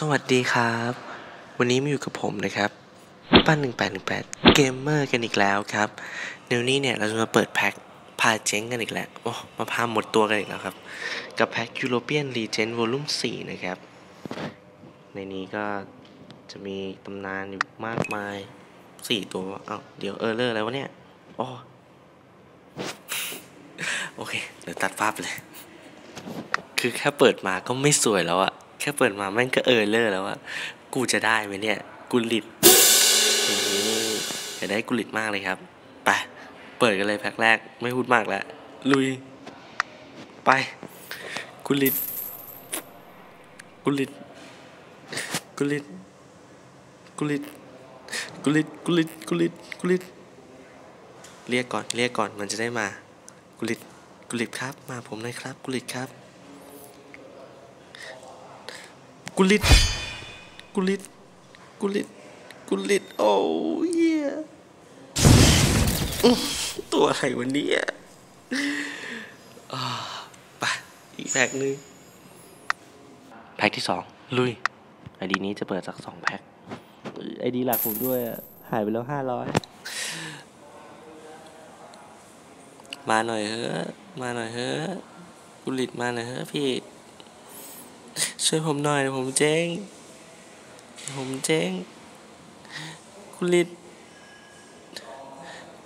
สวัสดีครับ วันนี้มาอยู่กับผมนะครับปั้น1818เกมเมอร์กันอีกแล้วครับเดี๋ยวนี้เนี่ยเราจะมาเปิดแพ็คพาเจ๊งกันอีกแล้วโอ้มาพาหมดตัวกันอีกแล้วครับ กับแพ็ค European Legend Volume 4นะครับ ในนี้ก็จะมีตำนานอยู่มากมาย4ตัวเอ้าเดี๋ยวเออเลอร์อะไรวะเนี่ยอ๋อโอเคเดี๋ยวตัดภาพเลย คือแค่เปิดมาก็ไม่สวยแล้วอะ ค่เปิดมาแม่งก็เออเลอร์แล้วอะกูจะได้ไหมเนี่ย กุลิตอื้อหืออยากได้กุลิตมากเลยครับ ไป เปิดกันเลยแพ็คแรก ไม่พูดมากแล้ว ลุย ไป กุลิต กุลิต กุลิต กุลิต กุลิต กุลิต กุลิต กุลิต เรียกก่อน เรียกก่อน มันจะได้มา กุลิต กุลิตครับ มาผมหน่อยครับ กุลิตครับ กุลิตกุลิตกุลิตกุลิตโอ้เยี่ยอื้อตัวอะไรวันนี้อ่าไปอีกแพ็คหนึงแพ็คที่สองลุยไอดีนี้จะเปิดสักสองแพ็คไอดีหลักผมด้วยอะหายไปแล้วห้าร้อยมาหน่อยเฮ้อะมาหน่อยเฮ้อะกุลิตมาหน่อยเฮ้อะพี่ ช่วยผมหน่อยผมเจ๊ง ผมเจ๊ง กุลิต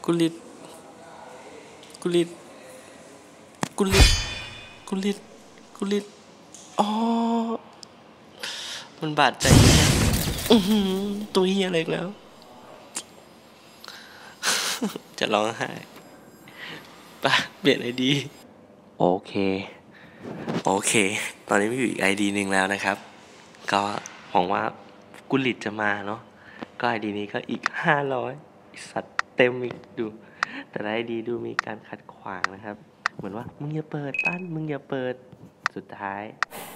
กุลิต กุลิต กุลิต กุลิต กุลิต อ๋อ มันบาดใจนะตัวเฮียอะไรแล้ว จะร้องไห้ปะเปลี่ยนไอดี โอเค โอเค ตอนนี้มีอยู่อีกไอดีหนึ่งแล้วนะครับ ก็หวังว่ากุลิตจะมาเนาะ ก็ไอดีนี้ก็อีกห้าร้อยสัตว์เต็มอีกดู แต่ไอดีดูมีการขัดขวางนะครับ เหมือนว่ามึงอย่าเปิดปั้นมึงอย่าเปิด สุดท้าย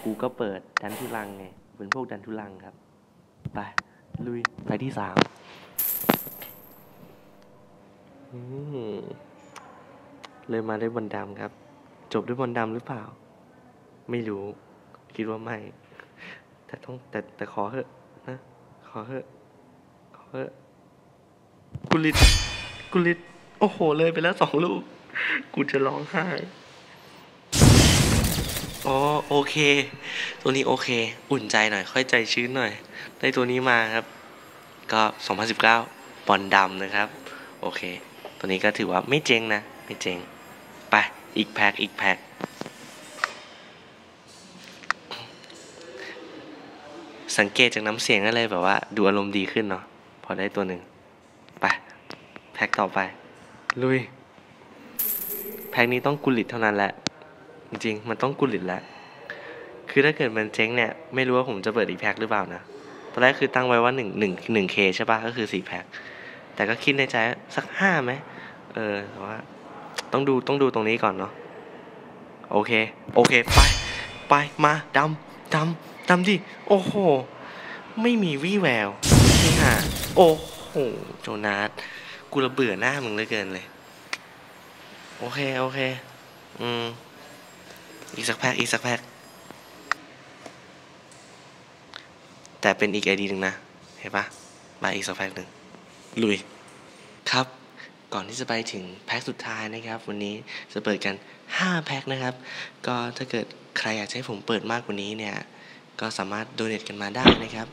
กูก็เปิดดันทุลังไง เป็นพวกดันทุลังครับ ไป ลุย ไปที่สามอืมเลยมาด้วยบอลดำครับ จบด้วยบอลดำหรือเปล่า ไม่รู้ คิดว่าไม่ แต่ต้องแต่แต่ขอเถอะนะ ขอเถอะ ขอเถอะ กุลิต กุลิต โอ้โห เลยไปแล้วสองลูก กูจะร้องไห้ อ๋อ โอเค ตัวนี้โอเค อุ่นใจหน่อย ค่อยใจชื้นหน่อย ได้ตัวนี้มาครับ ก็ 2019 บอลดำนะครับ โอเค ตัวนี้ก็ถือว่าไม่เจ๊งนะ ไม่เจ๊ง ไป อีกแพ็คอีกแพ็ค สังเกตจากน้ำเสียงก็เลยแบบว่าดูอารมณ์ดีขึ้นเนาะพอได้ตัวหนึ่งไปแพ็คต่อไป ลุย แพ็คนี้ต้องกุลิตเท่านั้นแหละ จริงๆมันต้องกุลิตแล้วคือถ้าเกิดมันเจ๊งเนี่ย ไม่รู้ว่าผมจะเปิดอีกแพ็คหรือเปล่านะตอนแรกคือตั้งไว้ว่าหนึ่งหนึ่งหนึ่งเคใช่ปะก็คือสี่แพ็คแต่ก็คิดในใจสักห้าไหมเออแต่ว่าต้องดูต้องดูตรงนี้ก่อนเนาะโอเค โอเค ไป ไปมาดำดำ ดำดิ โอ้โห ไม่มีวี่แววนี่ฮะโอ้โห โจนาสกูระเบื่อหน้ามึงเหลือเกินเลย โอเค โอเค อืม อีกสักแพ็คอีกสักแพ็คแต่เป็นอีกไอดีหนึ่งนะ เห็นปะมาอีกสักแพ็คหนึ่งลุย ครับก่อนที่จะไปถึงแพ็คสุดท้ายนะครับ วันนี้จะเปิดกัน 5 แพ็คนะครับ ก็ถ้าเกิดใครอยากให้ผมเปิดมากกว่านี้เนี่ย ก็สามารถโดเน a กันมาได้นะครับ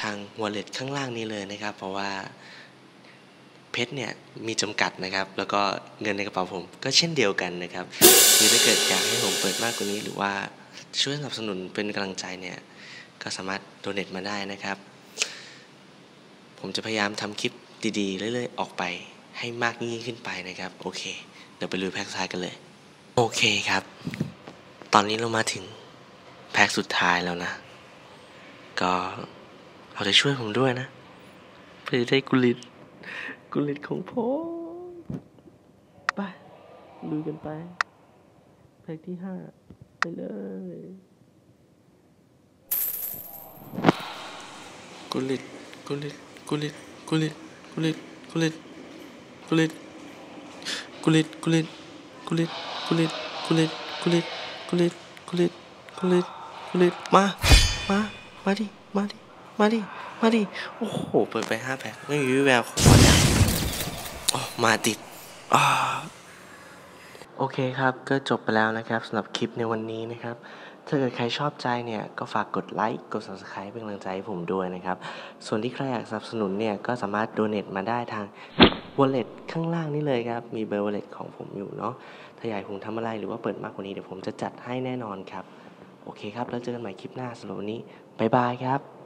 ทาง wallet ข้างล่างนี้เลยนะครับ เพราะว่าเพชรเนี่ยมีจำกัดนะครับ แล้วก็เงินในกระเป๋าผมก็เช่นเดียวกันนะครับคือถ้าเกิดอยากให้ผมเปิดมากกว่านี้ หรือว่าช่วยสนับสนุนเป็นกำลังใจเนี่ยก็สามารถโดเน a มาได้นะครับ ผมจะพยายามทำคลิปดีๆ เรื่อยๆ ออกไปให้มากยิ่งขึ้นไปนะครับ โอเค เดี๋ยวไปลุยแพ็คท้ายกันเลย โอเคครับ ตอนนี้เรามาถึง แพ็คสุดท้ายแล้วนะ ก็เอาใจช่วยผมด้วยนะเพื่อได้กุลิตกุลิตของผมไปลุยกันไป แพ็คที่ห้าไปเลยกุลิตกุลิตกุลิตกุลิตกุลิตกุลิตกุลิตกุลิตกุลิตกุลิตกุลิตกุลิตกุลิตกุลิตกุลิต ลิตกุลิตมา มา มาดิ มาดิ มาดิ มาดิ โอ้โห เปิดไปห้าแพ็คไม่มีแววของวันเนี่ยอ๋อมาติดอ่าโอเคครับ ก็จบไปแล้วนะครับสำหรับคลิปในวันนี้นะครับ ถ้าเกิดใครชอบใจเนี่ย ก็ฝากกดไลค์ กด subscribe เป็นกำลังใจให้ผมด้วยนะครับ ส่วนที่ใครอยากสนับสนุนเนี่ย ก็สามารถ donate มาได้ทาง wallet ข้างล่างนี่เลยครับ มีเบอร์ wallet ของผมอยู่เนาะ ถ้าอยากให้ผมทำอะไรหรือว่าเปิดมากกว่านี้เดี๋ยวผมจะจัดให้แน่นอนครับ โอเคครับ แล้วเจอกันใหม่คลิปหน้าสำหรับวันนี้ บ๊ายบายครับ